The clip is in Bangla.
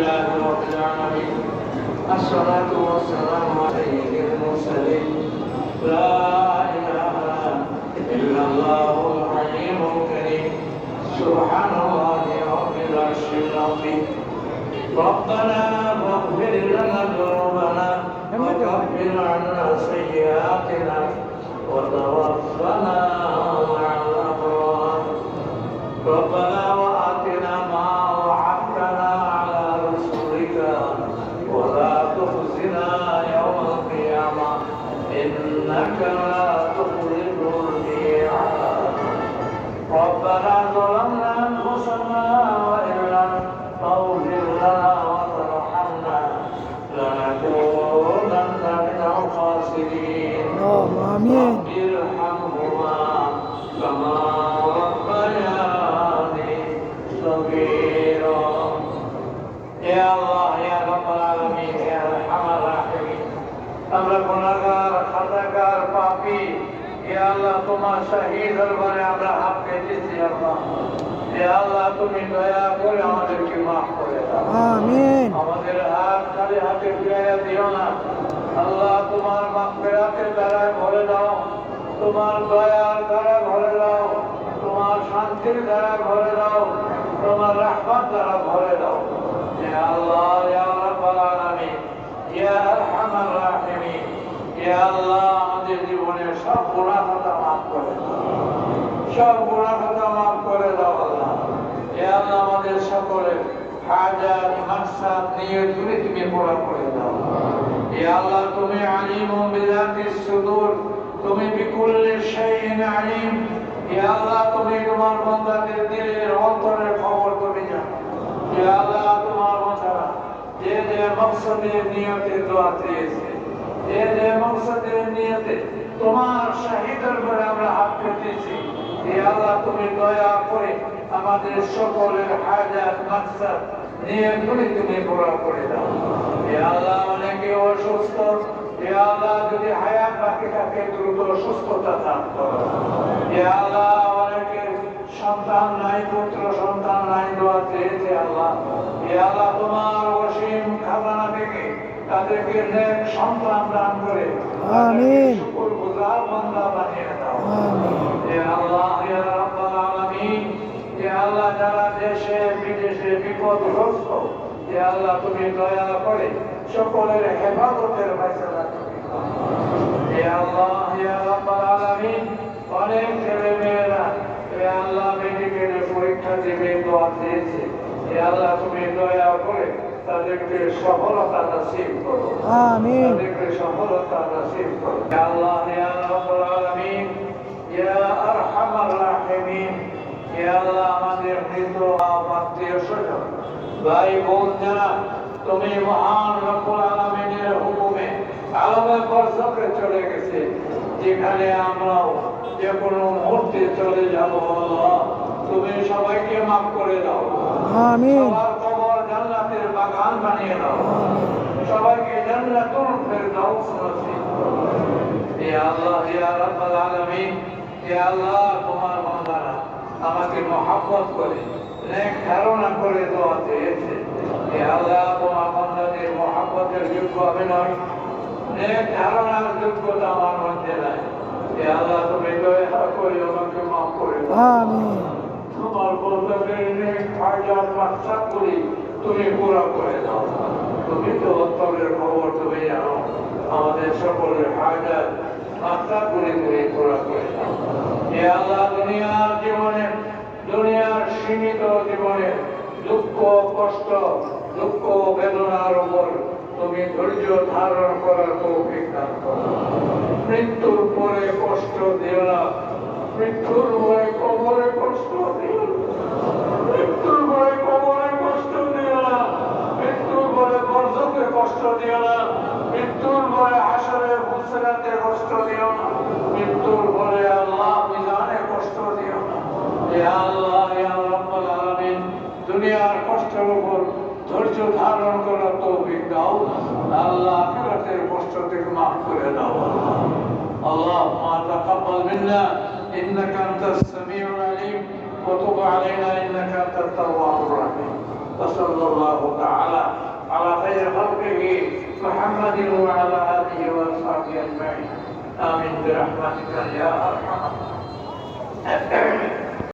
لله رب العالمين. الصلاة والسلام على سيد المرسلين. لا إله إلا الله الحليم الكريم سبحان الله رب العرش العظيم. ربنا فاغفر لنا ذنوبنا وكفر عنا سيئاتنا. وتوفنا اللهم آمين رب ارحمهما كما ربياني صغيرا يا الله يا رب العالمين يا ارحم الراحمين আমরা গুণাগার খাতাকার পাপী ইয়া আল্লাহ তোমার শাহী দরবারে আমরা হাত পেতেছি আল্লাহ ইয়া আল্লাহ তুমি দয়া করে আমাদেরকে মাফ করে দাও আমিন আমাদের হাত খালি হাতে ফিরাইয়া দিও না আল্লাহ, তোমার মাগফিরাতের দ্বারায় ভরে দাও। তোমার দয়ার দ্বারা ভরে দাও। তোমার শান্তির দ্বারা ভরে দাও। তোমার রাহমাত দ্বারা ভরে দাও। রাহিমিন ইয়া আল্লাহ, আমাদের জীবনের সব গুনাহ খাতা মাফ করে সব গুনাহ খাতা মাফ করে দাও আল্লাহ ইয়া আল্লাহ আমাদের হাজাত মাকসাদ নিয়তগুলি তুমি পুরা করে দাও। ইয়া আল্লাহ, তুমি আলিম বিজাতিস সুদূর, তুমি বিকুল্লি শাইইন আলিম। ইয়া আল্লাহ, তুমি তোমার বান্দাদের দিলের অন্তরের খবর তুমি জানো। ইয়া আল্লাহ, তোমার বান্দারা যে যে মকসদের নিয়তে দোয়া দিয়েছে যে যে মকসদের নিয়তে তোমার শাহিদের করে আমরা হাত পেতেছি। ইয়া আল্লাহ, তুমি দয়া করে আমাদের সকলের হাজাত মাকসাদ নিয়তগুলি তুমি পুরা করে দাও। আল্লাহ অনেকে অসুস্থ। আল্লাহ যদি হায়াত বাকি থাকে দ্রুত সুস্থতা দান করো। আল্লাহ অনেকে সন্তান নাই পুত্র সন্তান নাই দোয়া চেয়েছে আল্লাহ। ইয়া আল্লাহ তোমার অসীম খাজানা থেকে তাদেরকে নেক সন্তান দান করে। আমিন। শুকর গুজার বান্দা বানিয়ে দাও আমিন ইয়া আল্লাহ ইয়া রাব্বাল আলামিন ইয়া আল্লাহ যারা দেশে বিদেশে বিপদগ্রস্ত ইয়া আল্লাহ তুমি দয়া করে সকলের হেফাজতের ফয়সালা তুমি। ইয়া আল্লাহ ইয়া রাব্বাল আলামিন অনেক ছেলে মেয়েরা ইয়া আল্লাহ মেডিকেলে পরীক্ষা দেবে দোয়া দিয়েছে। ইয়া আল্লাহ তুমি দয়া করে তাদেরকে সফলতা নসিব করো। আমিন। তাদেরকে সফলতা নসিব করো। ইয়া আল্লাহ ইয়া রাব্বাল আলামিন ইয়া আরহামার রাহিমিন ইয়া আল্লাহ আমাদের মৃত আত্মীয় স্বজন ভাই বোন যারা তুমি মহান রব্বুল আলামিনের হুকুমে আলমে বরজকে চলে গেছে যেখানে আমরাও যে কোনো মুহূর্তে চলে যাব আল্লাহ। তুমি সবাইকে মাফ করে দাও। আমিন। সবার কবর জান্নাতের বাগান বানিয়ে দাও। সবাইকে জান্নাতুল ফেরদাউস নসিব ইয়া আল্লাহ ইয়া রাব্বাল আলামিন ইয়া আল্লাহ তোমার বান্দারা আমাকে মহব্বত করে। নেক ধারণা করে দোয়া চেয়েছে আল্লাহ তোমার বান্দাদের মহব্বতের যোগ্য আমি নই নেক ধারণার যোগ্যতা আমার মধ্যে নাই আল্লাহ তুমি দয়া করে আমাকে মাফ করে তোমার বন্ধকের নেক হাজার মাকসাদ করি তুমি পুরা করে দাও। তুমি তো অন্তরের খবর তুমি জানো। আমাদের সকলের হাজার মাকসাদ করি তুমি পুরা করে দাও। এ আল্লাহ দুনিয়ার জীবনে দুনিয়ার সীমিত জীবনে দুঃখ, কষ্ট, দুঃখ, বেদনার উপর তুমি ধৈর্য ধারণ করার তৌফিক মৃত্যুর পরে কষ্ট দিও না। মৃত্যুর পরে কবরে কষ্ট দিও মৃত্যুর পরে কবরে কষ্ট দিও না। মৃত্যুর পরে বর্ষকে কষ্ট দিও না। মৃত্যুর পরে হাসরে হুসরাতে কষ্ট দিও না। মৃত্যুর পরে আল্লাহ মিজানে কষ্ট দিও না। ধারণ করার তৌফিক দাও আল্লাহ আখিরাতের কষ্ট থেকে মাফ করে দাও اللهم تقبل منا انك انت السميع العليم وتب علينا انك انت التواب الرحيم وصل وصلى الله تعالى على خير خلقه محمد وعلى اله واصحابه اجمعين امين برحمتك يا ارحم الراحمين